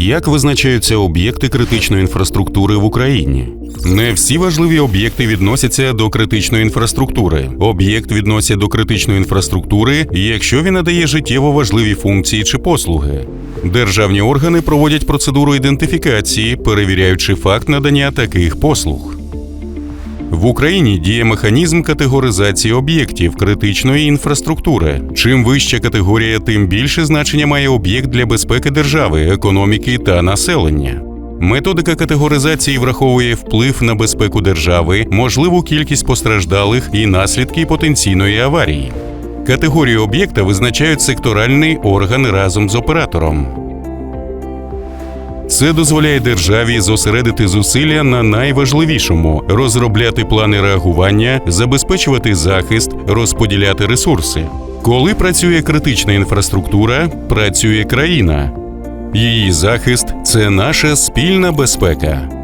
Як визначаються об'єкти критичної інфраструктури в Україні? Не всі важливі об'єкти відносяться до критичної інфраструктури. Об'єкт відносять до критичної інфраструктури, якщо він надає життєво важливі функції чи послуги. Державні органи проводять процедуру ідентифікації, перевіряючи факт надання таких послуг. В Україні діє механізм категоризації об'єктів критичної інфраструктури. Чим вища категорія, тим більше значення має об'єкт для безпеки держави, економіки та населення. Методика категоризації враховує вплив на безпеку держави, можливу кількість постраждалих і наслідки потенційної аварії. Категорію об'єкта визначають секторальний орган разом з оператором. Це дозволяє державі зосередити зусилля на найважливішому розробляти плани реагування, забезпечувати захист, розподіляти ресурси. Коли працює критична інфраструктура, працює країна. Її захист це наша спільна безпека.